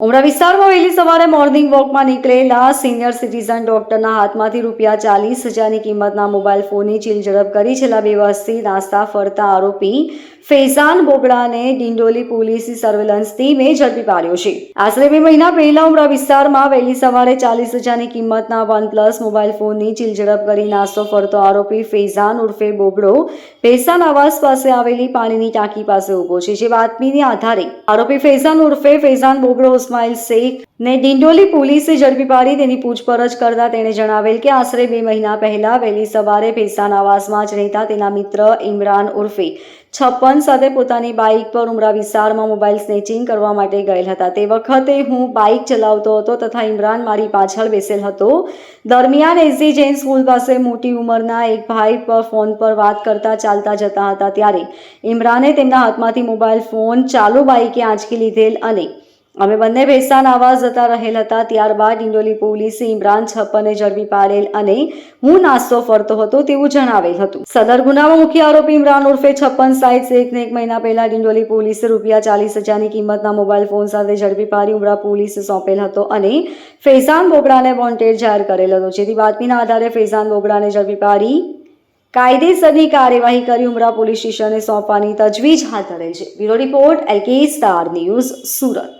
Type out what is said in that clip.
ઉમરા વિસ્તારમાં વહેલી સવારે મોર્નિંગ વોકમાં નીકળેલા સિનિયર સિટીઝન ડોક્ટરના હાથમાંથી રૂપિયા ચાલીસ હજારની કિંમતના મોબાઈલ ફોનની ચીલ ઝડપ કરી. છેલ્લા બે વર્ષથી નાસ્તા ફરતા આરોપી ફૈઝાન બોગડાને ડિંડોલી પોલીસ સર્વેલન્સ ટીમે ઝડપી પાડ્યો છે. આશરે બે મહિના પહેલા ઉમરા વિસ્તારમાં વહેલી સવારે ચાલીસ હજારની કિંમતના વન પ્લસ મોબાઈલ ફોનની ચીલઝડપ કરી નાસ્તો ફરતો આરોપી ફેઝાન ઉર્ફે બોગડો ફેઝાન આવાસ પાસે આવેલી પાણીની ટાંકી પાસે ઊભો છે, જે બાતમીને આધારે. આરોપી ફેઝાન ઉર્ફે ફેઝાન બોગડો, ઇસ્માઇલ શેખ ને ડિંડોલી પોલીસે ઝડપી પાડી તેની પૂછપરછ કરતા તેણે જણાવેલ કે આશરે બે મહિના પહેલા વહેલી સવારે ભેસાન આવાસમાં જ રહેતા તેના મિત્ર ઇમરાન ઉર્ફે છપ્પન સાથે પોતાની બાઇક પર ઉમરા વિસ્તારમાં મોબાઈલ સ્નેચિંગ કરવા માટે ગયેલ હતા. તે વખતે હું બાઇક ચલાવતો હતો તથા ઇમરાન મારી પાછળ બેસેલ હતો. દરમિયાન એસજી જૈન સ્કૂલ પાસે મોટી ઉંમરના એક ભાઈ પર ફોન પર વાત કરતા ચાલતા જતા હતા ત્યારે ઇમરાને તેમના હાથમાંથી મોબાઈલ ફોન ચાલુ બાઇકે આંચકી લીધેલ અને અમે બંને ભેસાન આવાસ જતા રહેલ હતા. ત્યારબાદ ઇન્ડોલી પોલીસે ઇમરાન છપ્પને ઝડપી પાડેલ અને હું નાસ્તો ફરતો હતો તેવું જણાવેલ હતું. સદર ગુનામાં મુખ્ય આરોપી ઇમરાન ઉર્ફે છપ્પન સાઈડ શેખને એક મહિના પહેલા ડિંડોલી પોલીસે રૂપિયા ચાલીસ હજારની કિંમતના મોબાઈલ ફોન સાથે ઝડપી પાડી ઉમરા પોલીસે સોંપેલ હતો અને ફૈઝાન બોગડાને વોન્ટેડ જાહેર કરેલ હતો. જેથી બાતમીના આધારે ફૈઝાન બોગડાને ઝડપી પાડી કાયદેસરની કાર્યવાહી કરી ઉમરા પોલીસ સ્ટેશને સોંપવાની તજવીજ હાથ ધરેલ છે. Bureau report LK star news Surat.